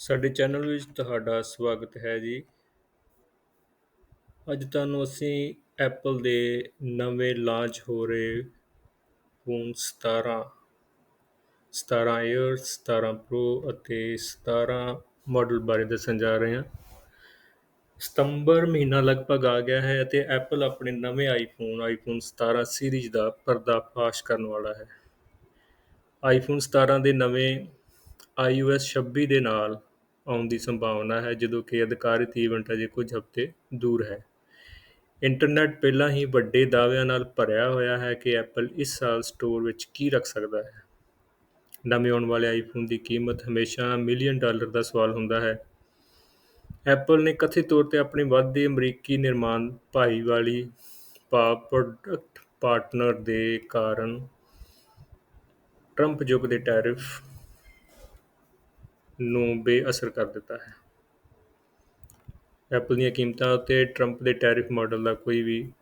ਸਾਡੇ ਚੈਨਲ ਵਿੱਚ ਤੁਹਾਡਾ ਸਵਾਗਤ ਹੈ ਜੀ। ਅੱਜ ਤੁਹਾਨੂੰ ਅਸੀਂ ਐਪਲ ਦੇ ਨਵੇਂ ਲਾਂਚ ਹੋ ਰਹੇ ਫੋਨ 17 17 에ਅਰ 17 ਪ੍ਰੋ ਅਤੇ 17 ਮਾਡਲ ਬਾਰੇ ਦੱਸਣ ਜਾ ਰਹੇ ਹਾਂ। ਸਤੰਬਰ ਮਹੀਨਾ ਲਗਭਗ ਆ ਗਿਆ ਹੈ ਅਤੇ ਐਪਲ ਆਪਣੇ ਨਵੇਂ ਆਈਫੋਨ ਆਈਫੋਨ 17 ਸੀਰੀਜ਼ ਦਾ ਪਰਦਾਫਾਸ਼ ਕਰਨ ਵਾਲਾ ਹੈ। ਆਈਫੋਨ 17 ਦੇ ਨਵੇਂ iOS 26 ਦੇ ਨਾਲ ਆਉਣ ਦੀ ਸੰਭਾਵਨਾ ਹੈ, ਜਦੋਂ ਕਿ ਅਧਿਕਾਰਿਤ ਈਵੈਂਟ ਅਜੇ ਕੁਝ ਹਫ਼ਤੇ ਦੂਰ ਹੈ। ਇੰਟਰਨੈਟ ਪਹਿਲਾਂ ਹੀ ਵੱਡੇ ਦਾਅਵਿਆਂ ਨਾਲ ਭਰਿਆ ਹੋਇਆ ਹੈ ਕਿ ਐਪਲ ਇਸ ਸਾਲ ਸਟੋਰ ਵਿੱਚ ਕੀ ਰੱਖ ਸਕਦਾ ਹੈ। ਨਵੇਂ ਆਉਣ ਵਾਲੇ ਆਈਫੋਨ ਦੀ ਕੀਮਤ ਹਮੇਸ਼ਾ ਮਿਲੀਅਨ ਡਾਲਰ ਦਾ ਸਵਾਲ ਹੁੰਦਾ ਹੈ। ਐਪਲ ਨੇ ਕਥਿਤ ਤੌਰ ਤੇ ਆਪਣੀ ਵੱਧਦੀ ਅਮਰੀਕੀ ਨਿਰਮਾਣ ਭਾਈਵਾਲੀ ਭਾਵ ਪ੍ਰੋਡਕਟ ਪਾਰਟਨਰ ਦੇ ਕਾਰਨ ਟਰੰਪ ਯੁੱਗ ਦੇ ਟੈਰਿਫ ਨੂੰ ਬੇਅਸਰ ਕਰ ਦਿੱਤਾ ਹੈ। ਐਪਲ ਦੀਆਂ ਕੀਮਤਾਂ ਉੱਤੇ ਟਰੰਪ ਦੇ ਟੈਰਿਫ ਮਾਡਲ ਦਾ ਕੋਈ ਵੀ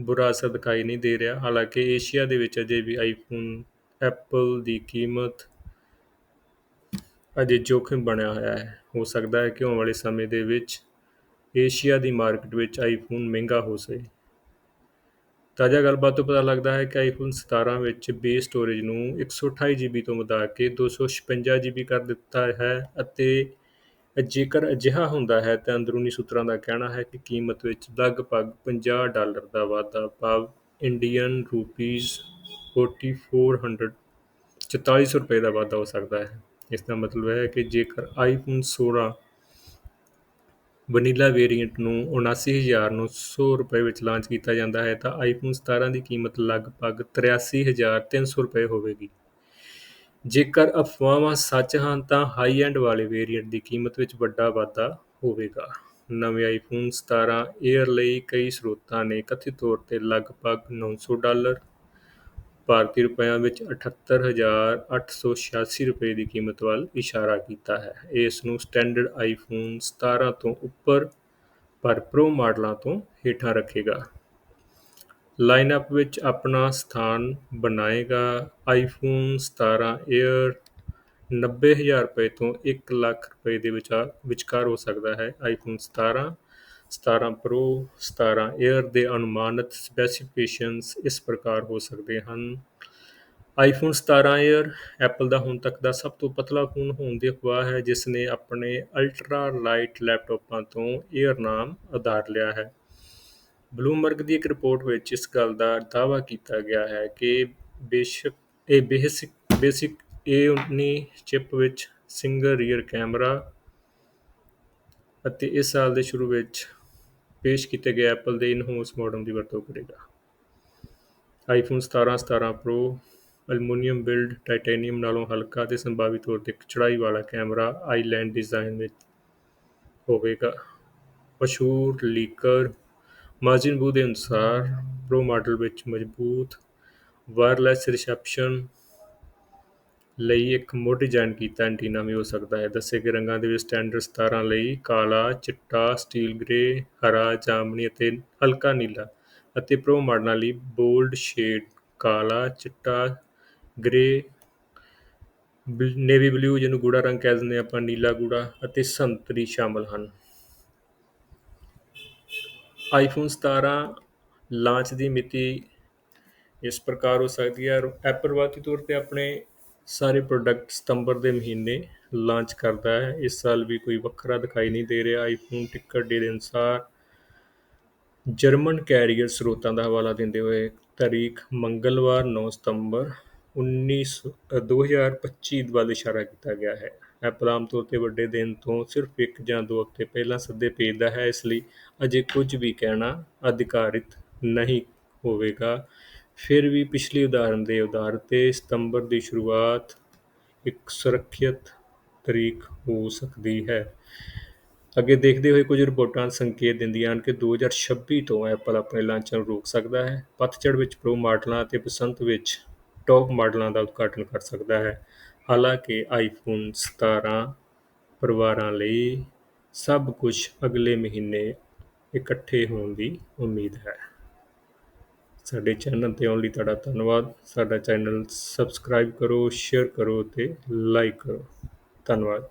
ਬੁਰਾ ਅਸਰ ਦਿਖਾਈ ਨਹੀਂ ਦੇ ਰਿਹਾ। ਹਾਲਾਂਕਿ ਏਸ਼ੀਆ ਦੇ ਵਿੱਚ ਅਜੇ ਵੀ ਆਈਫੋਨ ਐਪਲ ਦੀ ਕੀਮਤ ਅਜੇ ਜੋਖਿਮ ਬਣਿਆ ਹੋਇਆ ਹੈ। ਹੋ ਸਕਦਾ ਹੈ ਕਿ ਆਉਣ ਵਾਲੇ ਸਮੇਂ ਦੇ ਵਿੱਚ ਏਸ਼ੀਆ ਦੀ ਮਾਰਕੀਟ ਵਿੱਚ ਆਈਫੋਨ ਮਹਿੰਗਾ ਹੋ ਸਕੇ। ਤਾਜ਼ਾ ਗੱਲਬਾਤ ਤੋਂ ਪਤਾ ਲੱਗਦਾ ਹੈ ਕਿ ਆਈਫੋਨ 17 ਵਿੱਚ ਬੇਸ ਸਟੋਰੇਜ ਨੂੰ 128 ਜੀਬੀ ਤੋਂ ਵਧਾ ਕੇ 256 ਜੀਬੀ ਕਰ ਦਿੱਤਾ ਹੈ ਅਤੇ ਜੇਕਰ ਅਜਿਹਾ ਹੁੰਦਾ ਹੈ ਤਾਂ ਅੰਦਰੂਨੀ ਸੂਤਰਾਂ ਦਾ ਕਹਿਣਾ ਹੈ ਕਿ ਕੀਮਤ ਵਿੱਚ ਲਗਭਗ 50 ਡਾਲਰ ਦਾ ਵਾਧਾ ਭਾਵ ਇੰਡੀਅਨ ਰੂਪੀਜ਼ 4400 4400 ਰੁਪਏ ਦਾ ਵਾਧਾ ਹੋ ਸਕਦਾ ਹੈ। ਇਸ ਦਾ ਮਤਲਬ ਹੈ ਕਿ ਜੇਕਰ ਆਈਫੋਨ 16 ਵਨੀਲਾ ਵੇਰੀਐਂਟ ਨੂੰ 79900 ਰੁਪਏ ਵਿੱਚ ਲਾਂਚ ਕੀਤਾ ਜਾਂਦਾ ਹੈ ਤਾਂ ਆਈਫੋਨ 17 ਦੀ ਕੀਮਤ ਲਗਭਗ 83300 ਰੁਪਏ ਹੋਵੇਗੀ। ਜੇਕਰ ਅਫਵਾਹਾਂ ਸੱਚ ਹਨ ਤਾਂ ਹਾਈ ਐਂਡ ਵਾਲੇ ਵੇਰੀਐਂਟ ਦੀ ਕੀਮਤ ਵਿੱਚ ਵੱਡਾ ਵਾਧਾ ਹੋਵੇਗਾ। ਨਵੇਂ ਆਈਫੋਨ 17 에ਅਰ ਲਈ ਕਈ ਸਰੋਤਾਂ ਨੇ ਕਥਿਤ ਤੌਰ ਤੇ ਲਗਭਗ 900 ਡਾਲਰ ਭਾਰਤੀ ਰੁਪਿਆਂ ਵਿੱਚ 78886 ਰੁਪਏ ਦੀ ਕੀਮਤ ਵੱਲ ਇਸ਼ਾਰਾ ਕੀਤਾ ਹੈ। ਇਸ ਨੂੰ ਸਟੈਂਡਰਡ ਆਈਫੋਨ 17 ਤੋਂ ਉੱਪਰ ਪਰ ਪ੍ਰੋ ਮਾਡਲਾਂ ਤੋਂ ਹੇਠਾਂ ਰੱਖੇਗਾ। ਲਾਈਨਅਪ ਵਿੱਚ ਆਪਣਾ ਸਥਾਨ ਬਣਾਏਗਾ। ਆਈਫੋਨ 17 에ਅਰ 90000 ਰੁਪਏ ਤੋਂ 1 ਲੱਖ ਰੁਪਏ ਦੇ ਵਿਚਾਰ ਵਿਚਕਾਰ ਹੋ ਸਕਦਾ ਹੈ। ਆਈਫੋਨ 17 17 ਪ੍ਰੋ 17 에ਅਰ ਦੇ ਅਨੁਮਾਨਿਤ ਸਪੈਸੀਫਿਕੇਸ਼ਨਸ ਇਸ ਪ੍ਰਕਾਰ ਹੋ ਸਕਦੇ ਹਨ। ਆਈਫੋਨ 17 에ਅਰ ਐਪਲ ਦਾ ਹੁਣ ਤੱਕ ਦਾ ਸਭ ਤੋਂ ਪਤਲਾ ਫੋਨ ਹੋਣ ਦੀ ਅਫਵਾਹ ਹੈ, ਜਿਸ ਨੇ ਆਪਣੇ ਅਲਟਰਾ ਲਾਈਟ ਲੈਪਟਾਪਾਂ ਤੋਂ 에ਅਰ ਨਾਮ ਉਧਾਰ ਲਿਆ ਹੈ। ਬਲੂਮਬਰਗ ਦੀ ਇੱਕ ਰਿਪੋਰਟ ਵਿੱਚ ਇਸ ਗੱਲ ਦਾ ਦਾਅਵਾ ਕੀਤਾ ਗਿਆ ਹੈ ਕਿ ਬੇਸ਼ੱਕ, ਇਹ ਬੇਸਿਕ ਬੇਸਿਕ A19 ਚਿਪ ਵਿੱਚ ਸਿੰਗਲ ਰੀਅਰ ਕੈਮਰਾ ਅਤੇ ਇਸ ਸਾਲ ਦੇ ਸ਼ੁਰੂ ਵਿੱਚ ਪੇਸ਼ ਕੀਤੇ ਗਏ ਐਪਲ ਦੇ ਇਨ-ਹਾਊਸ ਮਾਡਲ ਦੀ ਵਰਤੋਂ ਕਰੇਗਾ। IPhone 17 17 pro aluminium build titanium ਨਾਲੋਂ ਹਲਕਾ ਤੇ ਸੰਭਾਵੀ ਤੌਰ ਤੇ ਚੜਾਈ ਵਾਲਾ ਕੈਮਰਾ ਆਈਲੈਂਡ ਡਿਜ਼ਾਈਨ ਵਿੱਚ ਹੋਵੇਗਾ। ਮਸ਼ਹੂਰ ਲੀਕਰ ਮਾਰਜਿਨ ਬੂ ਦੇ ਅਨੁਸਾਰ ਪ੍ਰੋ ਮਾਡਲ ਵਿੱਚ ਮਜ਼ਬੂਤ ਵਾਇਰਲੈਸ ਰਿਸੈਪਸ਼ਨ ਲਈ ਇੱਕ ਮੋਡ ਡਿਜ਼ਾਈਨ ਕੀਤਾ ਐਂਟੀਨਾ ਵੀ ਹੋ ਸਕਦਾ ਹੈ। ਦੱਸੇ ਕਿ ਰੰਗਾਂ ਦੇ ਵਿੱਚ ਸਟੈਂਡਰਡ 17 ਲਈ ਕਾਲਾ, ਚਿੱਟਾ, ਸਟੀਲ ਗ੍ਰੇ ਹਰਾ, ਜਾਮਨੀ ਅਤੇ ਹਲਕਾ ਨੀਲਾ ਅਤੇ ਪ੍ਰੋ ਮਾਡਲਾਂ ਲਈ ਬੋਲਡ ਸ਼ੇਡ, ਕਾਲਾ, ਚਿੱਟਾ ਗ੍ਰੇ ਨੇਵੀ ਬਲੂ ਜਿਹਨੂੰ ਗੂੜਾ ਰੰਗ ਕਹਿ ਦਿੰਦੇ ਆਪਾਂ, ਨੀਲਾ ਗੂੜਾ ਅਤੇ ਸੰਤਰੀ ਸ਼ਾਮਲ ਹਨ। ਆਈਫੋਨ 17 ਲਾਂਚ ਦੀ ਮਿਤੀ ਇਸ ਪ੍ਰਕਾਰ ਹੋ ਸਕਦੀ ਹੈ। ਐਪਲ ਵਾਤੀ ਤੌਰ ਤੇ ਆਪਣੇ ਸਾਰੇ ਪ੍ਰੋਡਕਟ ਸਤੰਬਰ ਦੇ ਮਹੀਨੇ ਲਾਂਚ ਕਰਦਾ ਹੈ। ਇਸ ਸਾਲ ਵੀ ਕੋਈ ਵੱਖਰਾ ਦਿਖਾਈ ਨਹੀਂ ਦੇ ਰਿਹਾ। ਆਈਫੋਨ ਟਿਕਟ ਡੇ ਦੇ ਅਨੁਸਾਰ ਜਰਮਨ ਕੈਰੀਅਰ ਸਰੋਤਾਂ ਦਾ ਹਵਾਲਾ ਦਿੰਦੇ ਹੋਏ ਤਾਰੀਖ ਮੰਗਲਵਾਰ 9 ਸਤੰਬਰ 19 2025 ਵੱਲ ਇਸ਼ਾਰਾ ਕੀਤਾ ਗਿਆ ਹੈ। ਐਪਲ ਆਮ ਤੌਰ ਤੇ ਵੱਡੇ ਦਿਨ ਤੋਂ ਸਿਰਫ ਇੱਕ ਜਾਂ ਦੋ ਹਫ਼ਤੇ ਪਹਿਲਾਂ ਸੱਦੇ ਭੇਜਦਾ ਹੈ। ਇਸ ਲਈ ਅਜੇ ਕੁਝ ਵੀ ਕਹਿਣਾ ਅਧਿਕਾਰਿਤ ਨਹੀਂ ਹੋਵੇਗਾ। ਫਿਰ ਵੀ ਪਿਛਲੀ ਉਦਾਹਰਨ ਦੇ ਆਧਾਰ ਤੇ ਸਤੰਬਰ ਦੀ ਸ਼ੁਰੂਆਤ ਇੱਕ ਸੁਰੱਖਿਅਤ ਤਰੀਕ ਹੋ ਸਕਦੀ ਹੈ। ਅੱਗੇ ਦੇਖਦੇ ਹੋਏ ਕੁਝ ਰਿਪੋਰਟਾਂ ਸੰਕੇਤ ਦਿੰਦੀਆਂ ਹਨ ਕਿ 2026 ਤੋਂ ਐਪਲ ਆਪਣੇ ਲਾਂਚਾਂ ਨੂੰ ਰੋਕ ਸਕਦਾ ਹੈ, ਪਤਝੜ ਵਿੱਚ ਪ੍ਰੋ ਮਾਡਲਾਂ ਅਤੇ ਬਸੰਤ ਵਿੱਚ ਟੌਪ ਮਾਡਲਾਂ ਦਾ ਉਦਘਾਟਨ ਕਰ ਸਕਦਾ ਹੈ। ਹਾਲਾਂਕਿ ਆਈਫੋਨ 17 ਪਰਿਵਾਰਾਂ ਲਈ ਸਭ ਕੁਝ ਅਗਲੇ ਮਹੀਨੇ ਇਕੱਠੇ ਹੋਣ ਦੀ ਉਮੀਦ ਹੈ। ਸਾਡੇ ਚੈਨਲ ਤੇ ਆਉਣ ਲਈ ਤੁਹਾਡਾ ਧੰਨਵਾਦ। ਸਾਡਾ ਚੈਨਲ ਸਬਸਕ੍ਰਾਈਬ ਕਰੋ ਸ਼ੇਅਰ ਕਰੋ ਤੇ ਲਾਈਕ ਕਰੋ। ਧੰਨਵਾਦ।